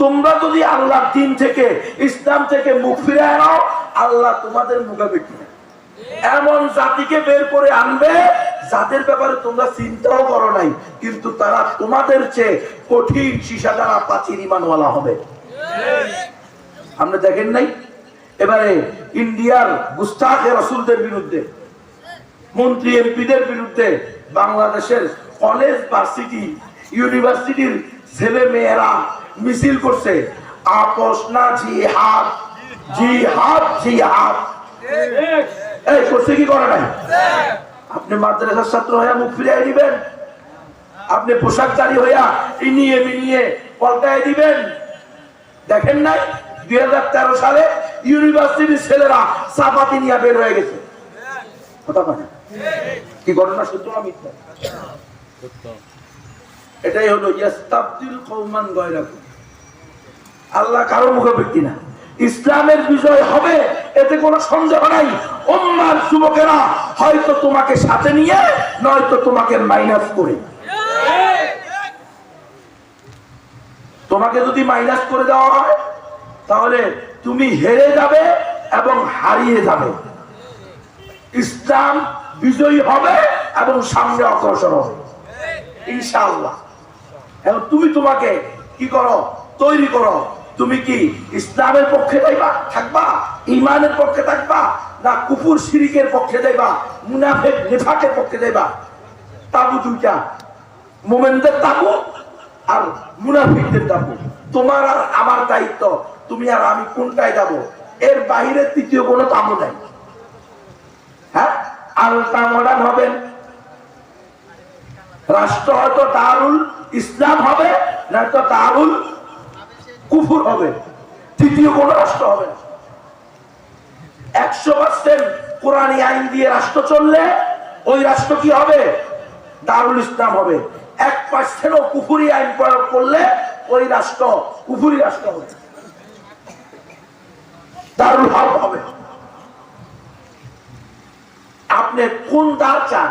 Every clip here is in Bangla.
তোমরা যদি আল্লাহর দিন থেকে, ইসলাম থেকে মুখ ফিরে আনো আল্লাহ তোমাদের মুখাপেক্ষি। এমন জাতিকে বের করে আনবে, যাদের ব্যাপারে তোমরা চিন্তাও করো নাই, কিন্তু তারা তোমাদের চেয়ে কঠিন সীসা দ্বারা প্রাচীর ইমানওয়ালা হবে। আমরা দেখেন নাই? এবারে ইন্ডিয়ার গুস্তাখে রসুলদের বিরুদ্ধে, মন্ত্রী এমপিদের বিরুদ্ধে, বাংলাদেশের কলেজ ভার্সিটি ইউনিভার্সিটির ছেলে মেয়েরা মিছিল করছে। আপোষ না জিহাদ জিহাদ জিহাদ। এই, করছে কি করে নাই? আপনি মাদ্রাসার ছাত্র হইয়া মুখ ফিরিয়ে দিবেন। আপনি পোশাকধারী হইয়া ইনিয়ে বিনিয়ে পল্টায় দিবেন। দেখেন নাই, দুই হাজার তেরো সালে ইউনিভার্সিটির ছেলেরা চাপাতি নিয়ে বের হয়ে গেছে। কি ঘটনা সত্য না মিথ্যা? এটাই হলো, ইয়াস্তাবদিল কওমান গায়রাকুম আল্লাহ কারও মুখাপেক্ষি না। ইসলামের বিজয় হবে, এতে কোনো সন্দেহ নাই। উম্মার যুবকেরা হয়তো তোমাকে সাথে নিয়ে, নয়তো তোমাকে মাইনাস করে। তোমাকে যদি মাইনাস করে দেওয়া হয়, তাহলে তুমি হেরে যাবে এবং হারিয়ে যাবে। ইসলাম বিজয়ী হবে এবং সামনে অগ্রসর হবে। ইনশাআল্লাহ। এখন তুমি তোমাকে কি করো? তৈরি করো। তুমি কি ইসলামের পক্ষে যাইবা? থাকবা? ইমানের পক্ষে থাকবা? না কুকুর শিরিকের পক্ষে যাইবা? মুনাফেক নেফাকের পক্ষে যাইবা? তাবু দুইটা। মোমেনদের তাবু আর মুনাফিকদের তাবু। তোমার আর আমার দায়িত্ব। তুমি আর আমি কোনটায় যাব? এর বাইরে তৃতীয় কোনো তাবু নাই। হ্যাঁ? আলটা মডার্ন হবেন। রাষ্ট্র হয়তো দারুল ইসলাম হবে, নয়তো দারুল কুফুর হবে। তৃতীয় কোন রাষ্ট্র হবে একশো পার্সেন্ট কোরআনী আইন দিয়ে রাষ্ট্র চললে ওই রাষ্ট্র কি হবে? দারুল ইসলাম হবে। এক পার্সেন্টও কুফুরি আইন প্রয়োগ করলে ওই রাষ্ট্র কুফুরি রাষ্ট্র হবে। দারুল হক হবে। আপনি কোন দ্বার চান?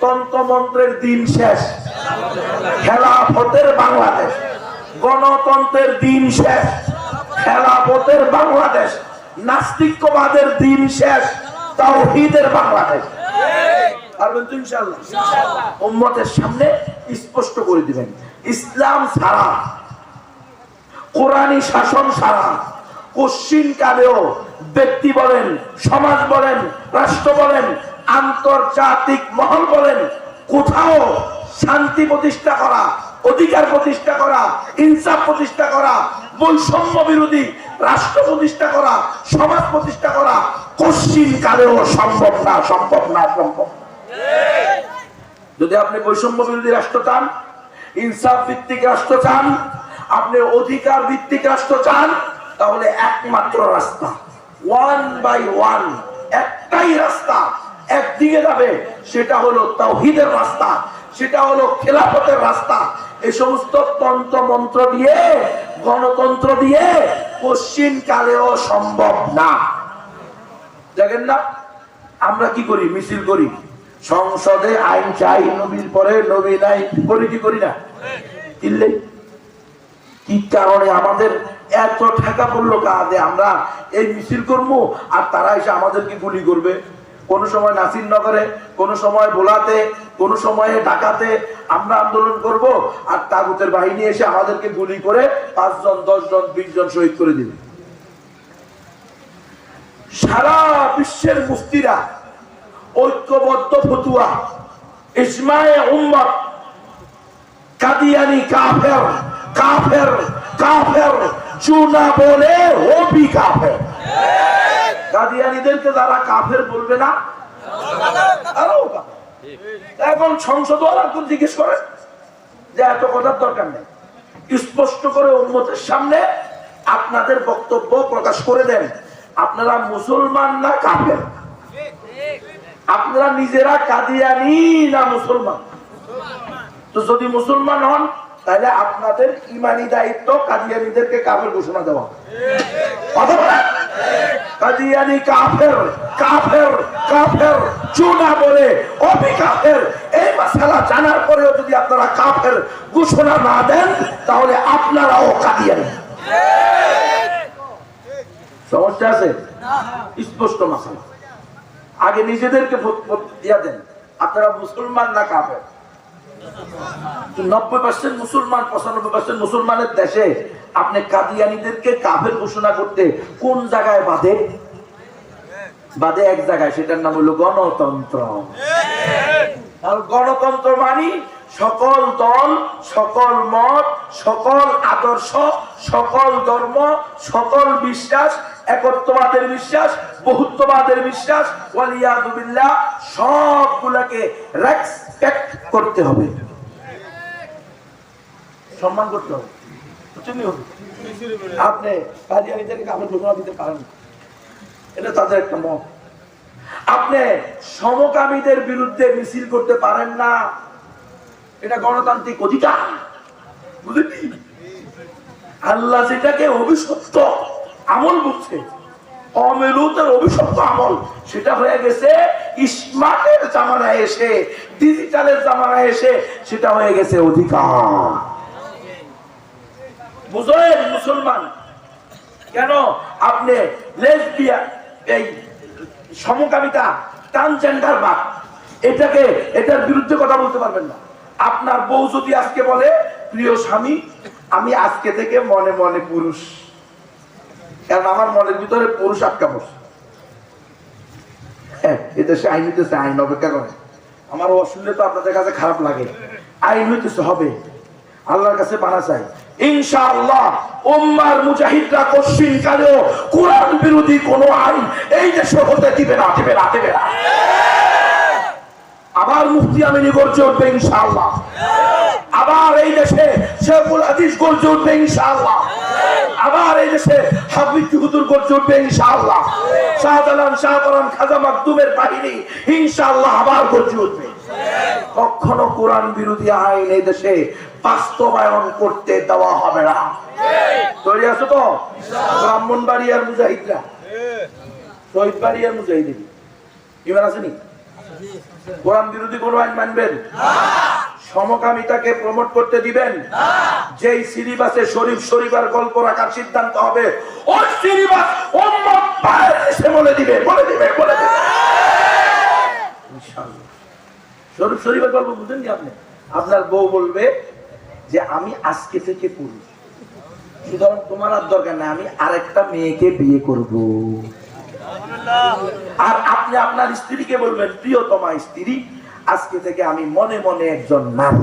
তন্ত্র মন্ত্রের দিন শেষ। খেলাফতের বাংলাদেশ। গণতন্ত্রের দিন শেষ। খেলাফতের বাংলাদেশ। নাস্তিকবাদের দিন শেষ। তাওহীদের বাংলাদেশ। পারবেন তো ইনশাআল্লাহ? উম্মতের সামনে স্পষ্ট করে দিবেন। ইসলাম ছাড়া কোরআনী শাসন ছাড়া পশ্চিম কালেও ব্যক্তি বলেন সমাজ বলেন রাষ্ট্র বলেন আন্তর্জাতিক মহল বলেন, কোথাও শান্তি প্রতিষ্ঠা করা, অধিকার প্রতিষ্ঠা করা, ইনসাফ প্রতিষ্ঠা করা, বৈষম্য বিরোধী রাষ্ট্র প্রতিষ্ঠা করা, সমাজ প্রতিষ্ঠা করা পশ্চিম কালেও সম্ভব না সম্ভব না, সম্ভব। যদি আপনি বৈষম্য বিরোধী রাষ্ট্র চান, ইনসাফ ভিত্তিক রাষ্ট্র চান, আপনি অধিকার ভিত্তিক রাষ্ট্র চান, তাহলে একমাত্র রাস্তা, ওয়ান বাই ওয়ান, একটাই রাস্তা একদিকে যাবে, সেটা হলো তাওহীদের রাস্তা, সেটা হলো খেলাফতের রাস্তা। এই সমস্ত তন্ত্র মন্ত্র দিয়ে, গণতন্ত্র দিয়ে পশ্চিম কালেও সম্ভব না। দেখেন না, আমরা কি করি? মিছিল করি। সংসদে আইন চাই, নবীর পরে নবী নাই করি, কি করি না? কি কারণে আমাদের এত ঠেকা পড়ল কাজে আমরা এই মিছিল করব আর তারা এসে আমাদেরকে গুলি করবে। কোন সময় নাসিরনগরে, কোন সময় বোলাতে কোন সময়ে ঢাকাতে আমরা আন্দোলন করব আর তাগুতের বাহিনী এসে আমাদেরকে গুলি করে পাঁচজন, দশজন বিশ জন শহীদ করে দিবে। সারা বিশ্বের মুফতিরা, ঐক্যবদ্ধ ফতুয়া ইসমায়ে উম্মত, কাদিয়ানি কাফের কাফের কাফের চুনা বলে ও বি কাফের। কাদিয়ানিদেরকে যারা কাফের বলবে না এখন সংসদ জিজ্ঞেস করে যে এত কথার দরকার নেই। স্পষ্ট করে উন্মতের সামনে আপনাদের বক্তব্য প্রকাশ করে দেন। আপনারা মুসলমান না কাফের? আপনারা নিজেরা কাদিয়ানি না মুসলমান? তো যদি মুসলমান হন তাহলে আপনাদের ইমানি দায়িত্ব কাদিয়ানিদেরকে কাফের ঘোষণা দেওয়া। কাদিয়ানি কাফের কাফের কাফের, চুনা বলে অপি কাফের। এই মশালা জানার পরেও যদি আপনারা কাফের ঘোষণা না দেন, তাহলে আপনারাও কাদিয়ানি। সমস্যা আছে? স্পষ্ট মশালা। আগে নিজেদেরকে দিয়া দেন। আপনারা মুসলমান না কাফের? নব্বই পার্সেন্ট মুসলমান, পঁচানব্বই পার্সেন্ট মুসলমানের দেশে আপনি কাদিয়ানিদেরকে কাফের ঘোষণা করতে কোন জায়গায় বাদে বাদে এক জায়গায়, সেটার নাম হলো গণতন্ত্র। গণতন্ত্র মানি সকল দল, সকল মত, সকল আদর্শ, সকল ধর্ম, সকল বিশ্বাস, একত্ববাদের বিশ্বাস, বহুত্ববাদের বিশ্বাস ওয়ালিয়াদুবিল্লাহ সবগুলাকে রেসপেক্ট করতে হবে। সম্মান করতে হবে। এটা তাদের একটা মত। আপনি বিরুদ্ধে মিছিল করতে পারেন না। এটা গণতান্ত্রিক আল্লাহ যেটাকে অভিশপ্ত আমল বুঝছে অমেরুতের অভিশপ্ত আমল। সেটা হয়ে গেছে, স্মার্টের জামানায় এসে, ডিজিটালের জামানায় এসে, সেটা হয়ে গেছে অধিকার। বুঝলেন মুসলমান, কেন আপনি লেসবিয়া এই সমকামিতা, ট্রান্সজেন্ডার বাদ, এটাকে, এটার বিরুদ্ধে কথা বলতে পারবেন না। আপনার বউ যদি আজকে বলে, প্রিয় স্বামী, আমি আজকে থেকে মনে মনে পুরুষ। কারণ আমার মনের ভিতরে পুরুষ আটকা বসে হ্যাঁ আইন হইতেছে, আইন অপেক্ষা করে। আমার অশুনলে তো আপনাদের কাছে খারাপ লাগে। আইন হইতেছে, হবে। আল্লাহর কাছে বানা চাই। আবার মুফতি আমিনী গর্জে উঠবে, ইনশাআল্লাহ। আবার এই দেশে শেখুল হাদিস গর্জে উঠবে, ইনশাআল্লাহ। আবার এই দেশে হাবিব হুজুর গর্জে উঠবে, ইনশাআল্লাহ। খাজা মাকদুমের বাহিনী, ইনশাআল্লাহ আবার গর্জে উঠবে। কখনো কোরআন বিরোধী আইন এই দেশে বাস্তবায়ন করতে দেওয়া হবে না। তৈরি আছো তো? বাড়িয়ার মুজাহিদরা। শহীদ বাড়িয়ার মুজাহিদিন। এবার আসেনি? কোরআন বিরোধী কোন আইন মানবেন? সমকামিতাকে প্রমোট করতে দিবেন। যেই সিরিবাসে শরীফ শরীফার গল্প রাখার সিদ্ধান্ত হবে ওই সিরিবাস উম্মত বাইরে এসে বলে দিবে বলে দিবে বলে দিবে। ইনশাআল্লাহ। শরীফ শরীফের গল্প বুঝেন কি আপনি? আপনার বউ বলবে যে আমি আজকে থেকে পুরুষ। সুতরাং তোমার আর দরকার নাই আমি আরেকটা মেয়েকে বিয়ে করব। আর আপনি আপনার স্ত্রীকে বলবেন প্রিয়তমা স্ত্রী আজকে থেকে আমি মনে মনে একজন নারী।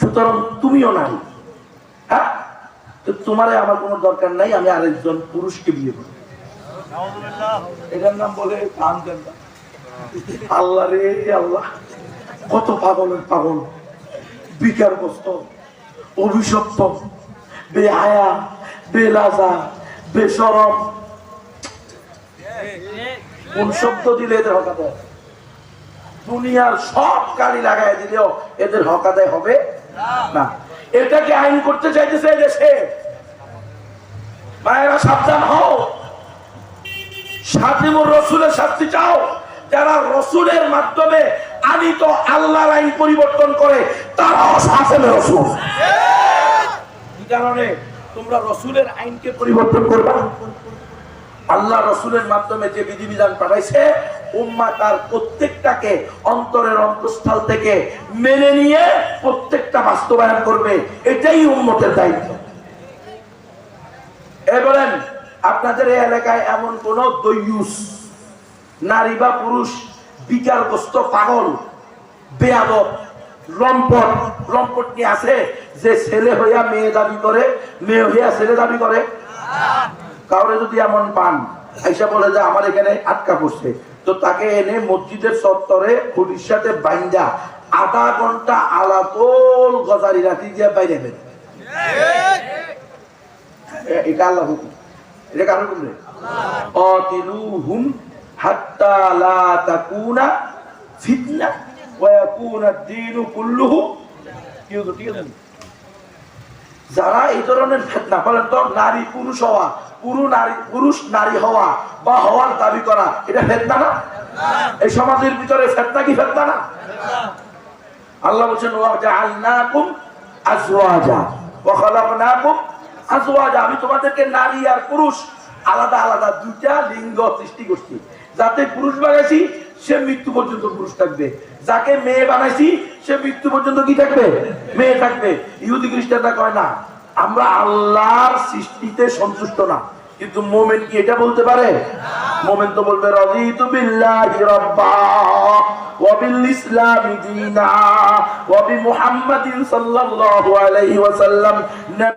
সুতরাং তুমিও নারী। হ্যাঁ? তো তোমারে আমার কোনো দরকার নাই, আমি আরেকজন পুরুষকে বিয়ে করব। এটার নাম বলে আল্লাহ রে, আল্লাহ। কত পাগলের পাগল। বিকার বস্ত অভিশপ্ত, বেহায়া, বেলাজা, বেসরম। কোন শব্দ দিলে এদের হকাতে দুনিয়ার সব গাড়ি লাগাই দিলেও এদের হকাদায় হবে না। এটাকে আইন করতে চাইতেছে দেশে। মায়েরা সাবধান হও। সাতিমুর রসুলের শাস্তি চাও। যারা রসুলের মাধ্যমে আনিত আল্লাহর আইন পরিবর্তন করে, তারাও শাসনের রসুল। কারণে তোমরা রসুলের আইনকে পরিবর্তন করবা। আল্লাহ রসুলের মাধ্যমে যে বিধিবিধান পাঠাইছে, উম্মা তার প্রত্যেকটাকে অন্তরের অন্তঃস্থল থেকে মেনে নিয়ে প্রত্যেকটা বাস্তবায়ন করবে। এটাই উম্মতের দায়িত্ব। এ বলেন, আপনাদের এই এলাকায় এমন কোন দৈয়ুস, নারী বা পুরুষ, বিকারগ্রস্ত, পাগল, বেয়াদব, লম্পট লম্পট নিয়ে আছে যে ছেলে হইয়া মেয়ে দাবি করে, মেয়ে হইয়া ছেলে দাবি করে? কাউরে যদি এমন পান, আইসা বলে যে আমার এখানে আটকা পড়ছে। তো তাকে এনে মসজিদের চত্বরে খুঁটির সাথে বাইন্দা আধা ঘণ্টা আলাতোল গজারি রাখি দিয়ে বাইরে বেড়ে এটা আল্লাহ হাত্তা কুল্লুহু। কি ঠিক আছে? যারা এই ধরনের ফেতনা, বলেন তো নারী পুরুষ হওয়া, পুরু নারী, পুরুষ নারী হওয়া বা হওয়ার দাবি করা, এটা ফেতনা না? এই সমাজের ভিতরে ফেতনা কি ফেতনা না? আল্লাহ বলছেন আমি তোমাদেরকে নারী আর পুরুষ আলাদা আলাদা দুইটা লিঙ্গ সৃষ্টি করছি। যাতে পুরুষ বানাইছি সে মৃত্যু পর্যন্ত পুরুষ থাকবে। যাকে মেয়ে বানাইছি, সে মৃত্যু পর্যন্ত কি থাকবে? মেয়ে থাকবে। ইহুদি খ্রিস্টানরা কয় না, আমরা আল্লাহর সৃষ্টিতে সন্তুষ্ট না। কিন্তু মোমেন কি এটা বলতে পারে? মোমেন তো বলবে ওয়াসাল্লাম।